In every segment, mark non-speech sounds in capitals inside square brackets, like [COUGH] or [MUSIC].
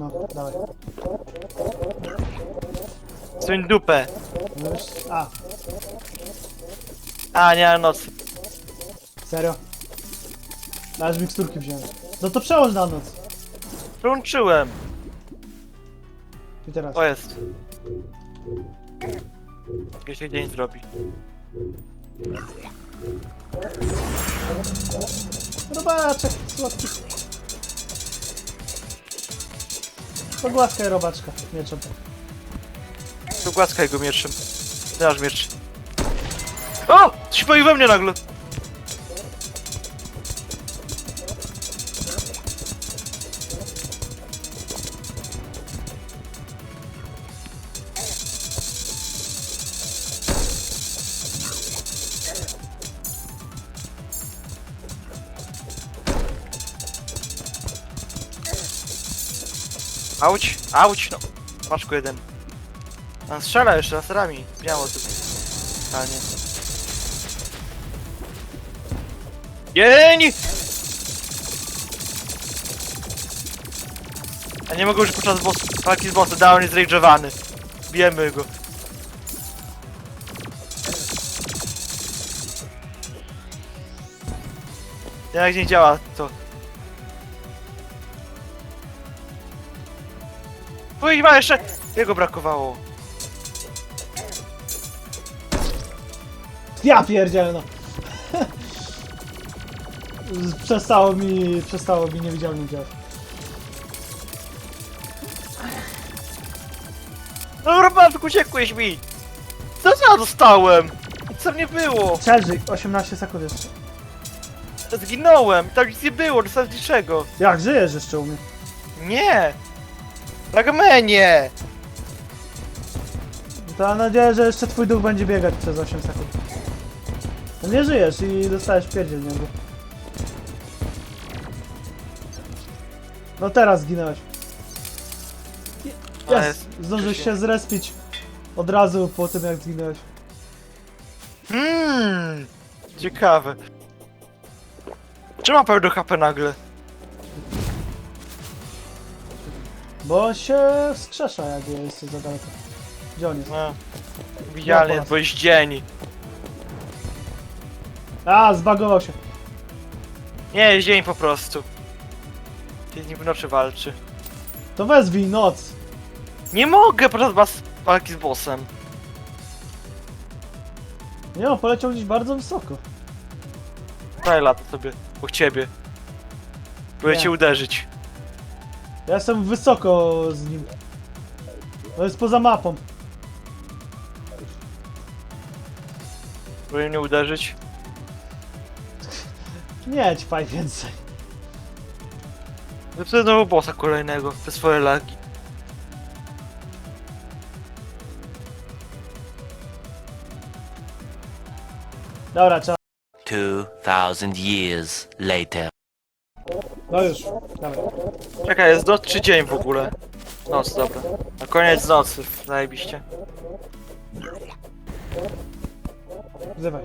No, dawaj. Suń dupę. No już... A, A, nie, noc. serio? Aż miksturki wziąłem. No to przełącz na noc. Prączyłem. I teraz. O jest. Jak się dzień zrobi. Robaczek, słodki. Pogłaskaj robaczka, mieczem. Tu głaskaj go mieczem. Dasz miecz. O! Coś pojawił we mnie nagle. Auć, auć, no. Paszku jeden. A strzela jeszcze laserami. Biało tu. A nie. Jeń! A nie mogę już podczas boss, walki z bossem, da on jest rage'owany. Bijemy go. Jak nie działa to. Ma jeszcze! Jego brakowało. Ja pierdzielę no. przestało mi, przestało mi niewidzialnie działać. No Robertku, uciekłeś mi! Co ja dostałem? Co mnie było? Przeżyj, 18 sekund jeszcze. Zginąłem, tam nic nie było, dostałem niczego. Jak żyjesz jeszcze u mnie? Nie! Fragmenie! To mam nadzieję, że jeszcze twój duch będzie biegać przez 8 sekund. No nie żyjesz i dostajesz pierdziel niego. No teraz zginąłeś. A, Jest, jest. zdążyłeś Się- się zrespić od razu po tym jak zginąłeś. Hmm, ciekawe. Czy ma pełno HP nagle? Bo on się wskrzesza jak jest za daleko. Gdzie on jest? No. Bo jest dzień. A, zbagował się. Nie, jest dzień po prostu. Z nim w nocy walczy. To wezwij noc. Nie mogę podczas was walki z bossem. Nie, on poleciał gdzieś bardzo wysoko. Daj lata sobie, po ciebie. Próbuję Nie. cię uderzyć. Ja jestem wysoko z nim. To jest poza mapą. Próbuję mnie uderzyć. Nie, ćpaj więcej. Zepsuję znowu bossa kolejnego, te swoje lagi. Dobra, trzeba. 2,000 years later. No już. Dawaj. Czekaj, jest noc czy dzień w ogóle? Noc, dobra. Na koniec nocy, zajebiście. Wzywaj.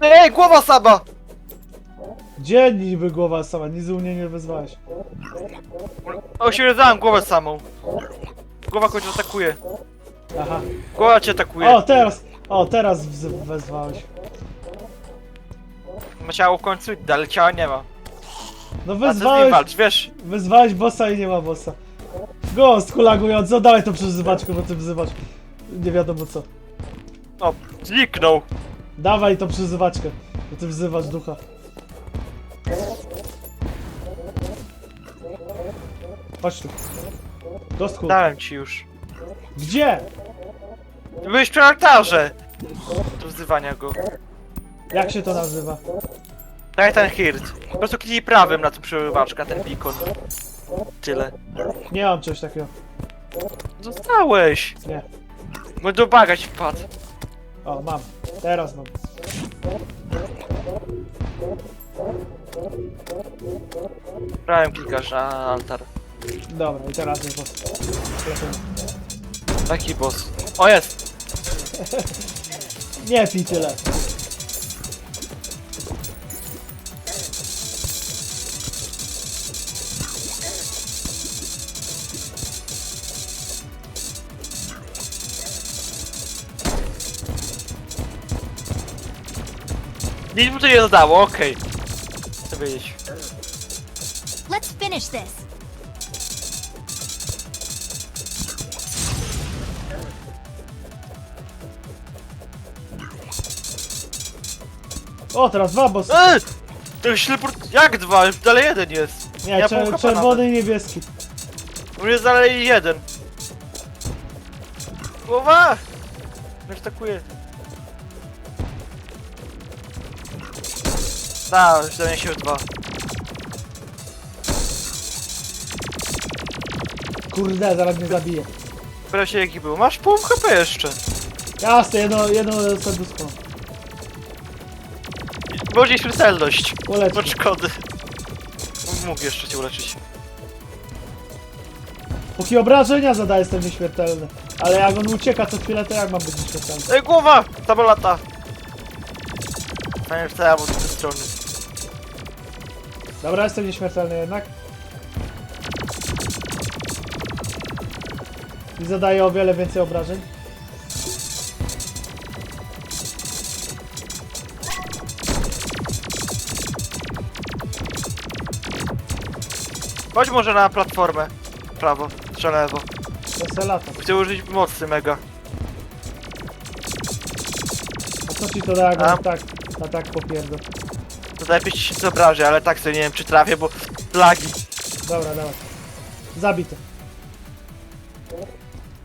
Ej, głowa sama! Gdzie niby głowa sama? Nic u mnie nie wezwałeś. O, się rozdałem głowę samą. Głowa kogoś atakuje. Aha. Głowa cię atakuje. O, teraz! O, teraz wezwałeś. Ma ciało w końcu, ale ciała nie ma. No A co z nim wezwałeś, walcz, wiesz? wezwałeś bossa i nie ma bossa. Ghost hulagujący, oddawaj to przezywaczkę, bo ty wzywasz. Nie wiadomo co. O, zniknął. Dawaj to przezywaczkę, bo ty wzywasz ducha. Chodź tu. Hood. Dałem ci już. Gdzie? Byłeś przy altarze. Do wzywania go. Jak się to nazywa? Daj ten hirt. Po prostu kliknij prawym na tą przerywaczkę, na ten beacon. Tyle. Nie mam czegoś takiego. Zostałeś. Nie. Bo do baga ci wpadł. O, mam. Teraz mam. Prawym klikasz na altar. Dobra, i teraz jest boss. Lecimy. Taki boss. O jest! Nie pij tyle. Nic mu to nie dodało, okej. Chcę wiedzieć. Let's finish this. O, teraz dwa bossy. Eee! To już teleport... Jak dwa? Dalej jeden jest. Nie, ja czer czerwony i niebieski. U mnie jest dalej jeden. Głowa! Już atakuje. Da, już zdaje się dwa. Kurde, zaraz mnie zabije. Teraz się jaki był. Masz pół HP jeszcze. Jasne, jedno, jedno serduszko. Bardziej śmiertelność. Ulecz Od szkody. Mógł jeszcze cię uleczyć. Póki obrażenia zadaje, jestem nieśmiertelny. Ale jak on ucieka co chwilę, to jak mam być nieśmiertelny? Ej, głowa! Tam lata. Fajnie, wstałem od tej strony. Dobra, jestem nieśmiertelny jednak. I zadaje o wiele więcej obrażeń. Chodź może na platformę. Prawo, czy lewo. To lata. Chcę użyć mocy mega. A co ci to da, jak A? on tak, a tak popierdol. To najpierw ci się obrażę, ale tak sobie nie wiem czy trafię, bo lagi. Dobra, dawaj. Zabity.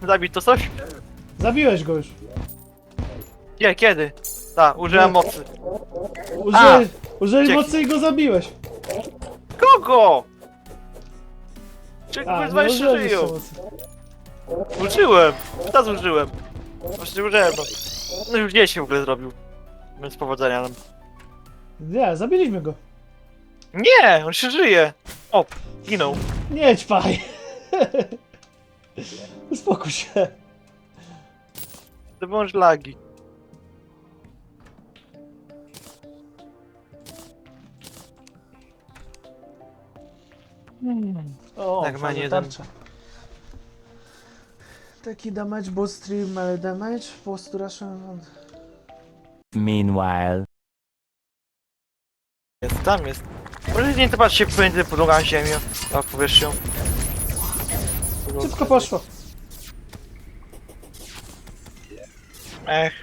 Zabij to coś? Zabiłeś go już. Nie, kiedy? Tak, użyłem mocy. Użyłeś, użyłeś Dzięki. mocy i go zabiłeś. Kogo? Czy A, kurwa jeszcze żyją? Użyłem. Teraz użyłem. Właśnie użyłem, no. No już nie się w ogóle zrobił. Więc powodzenia nam. Nie, zabiliśmy go. Nie, on się żyje. O, ginął. Nie ćpaj. [LAUGHS] Uspokój się. To wyłącz lagi. O, Tak, ma jeden. tarcza. Taki damage, boost 3 melee damage, post duration... Meanwhile. Jest, tam jest. Może nie to się pomiędzy podłogą ziemią, a powierzchnią. Szybko poszło. Ech.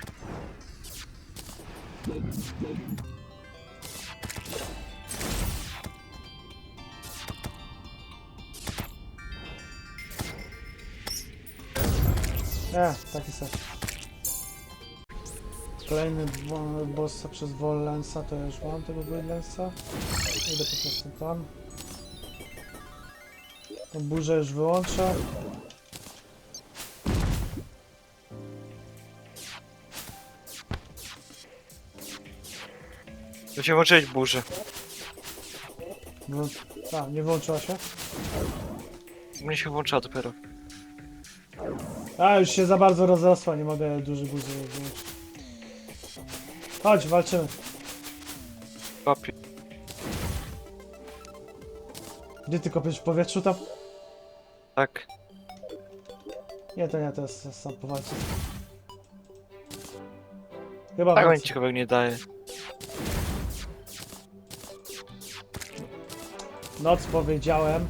E, taki set. Kolejny bo- bossa przez Wollensa, to ja już mam tego Wollensa. Idę po prostu tam. Tą burzę już wyłączę. To się włączyć burzy. No, a, nie wyłączyła się? Mnie się włączyła dopiero. A, już się za bardzo rozrosła, nie mogę duży burzy wyłączyć. Chodź, walczymy. Papier. Gdzie ty kopiesz w powietrzu tam? Tak. Nie, to nie, to jest sam powalczy. Chyba Tak więcej. nic ciekawego nie daje. Noc powiedziałem,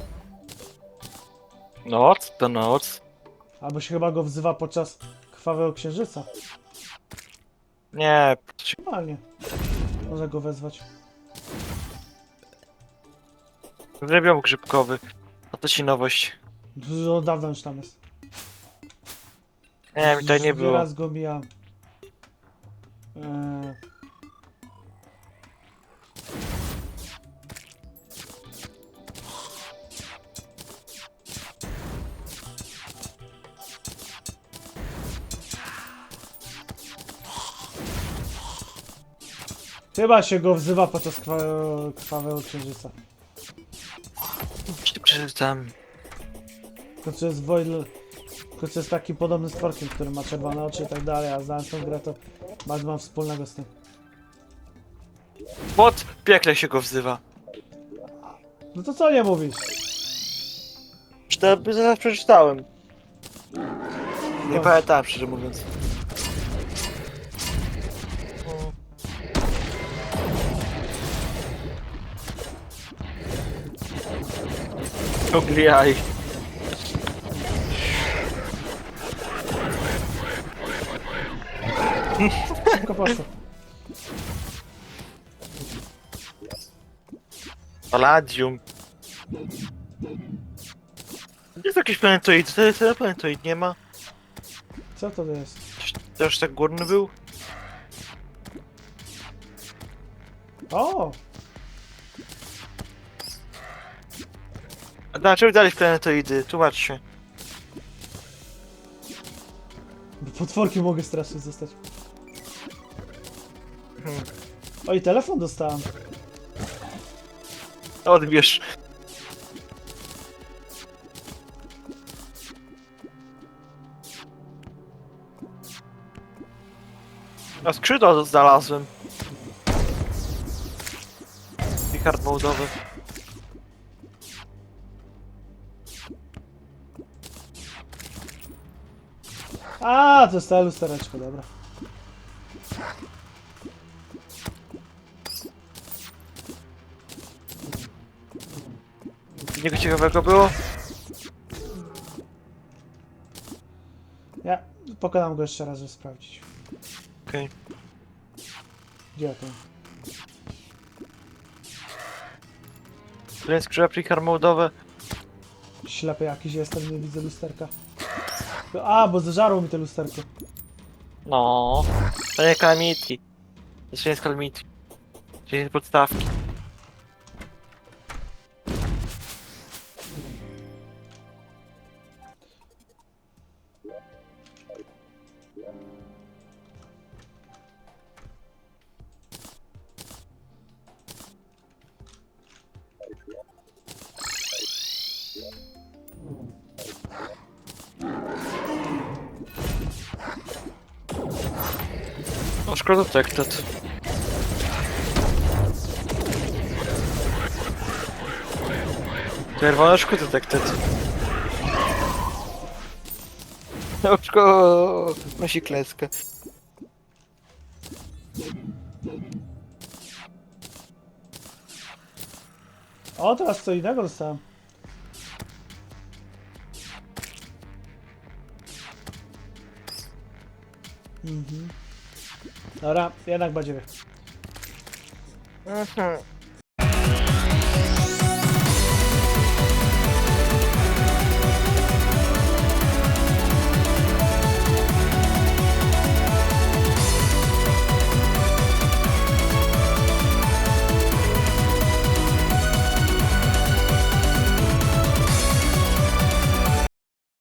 Noc to noc. Albo się chyba go wzywa podczas krwawego księżyca. Nie, się... Normalnie. Można go wezwać. Grzebią grzybkowy. A to ci nowość. Dużo od dawna już tam jest. Nie, mi tutaj nie było. Raz go mijałem. Eee, Chyba się go wzywa podczas krwawego, krwawego księżyca. Przeczytam. To co jest. To co jest taki podobny stworkiem, który ma czerwone oczy i tak dalej, a znając tą grę to bardzo mam wspólnego z tym. Pod piekle się go wzywa. No to co nie mówisz? Czyta- Zaraz przeczytałem. Nie No. pamiętałem, szczerze mówiąc. Ogry jaj. Szybko poszło. Palladium. Jest jakiś planetoid, to jest planetoid, nie ma? Co to jest? Też tak górny był? O! A dlaczego dali planetoidy? Tłumacz się. Bo Potworki mogę strasznie zostać. Hmm. Oj, telefon dostałem. Odbierz. A skrzydła znalazłem. I hard mode'owy. A, to jest ta lustereczko, dobra. Niego ciekawego było? Ja pokonam go jeszcze raz, żeby sprawdzić. Okej. Gdzie to? Okay. Pre hard mode'owe. Ślepy jakiś jestem, nie widzę lusterka. A, bo zeżarło mi to lusterko. No. To nie Calamity. To nie jest Calamity. To nie podstawki. Szkoda detected. Czerwone szkód detected. Oczko nosi kleskę. O, teraz co innego dostałem. Mhm. Dobra, jednak będzie. Mhm.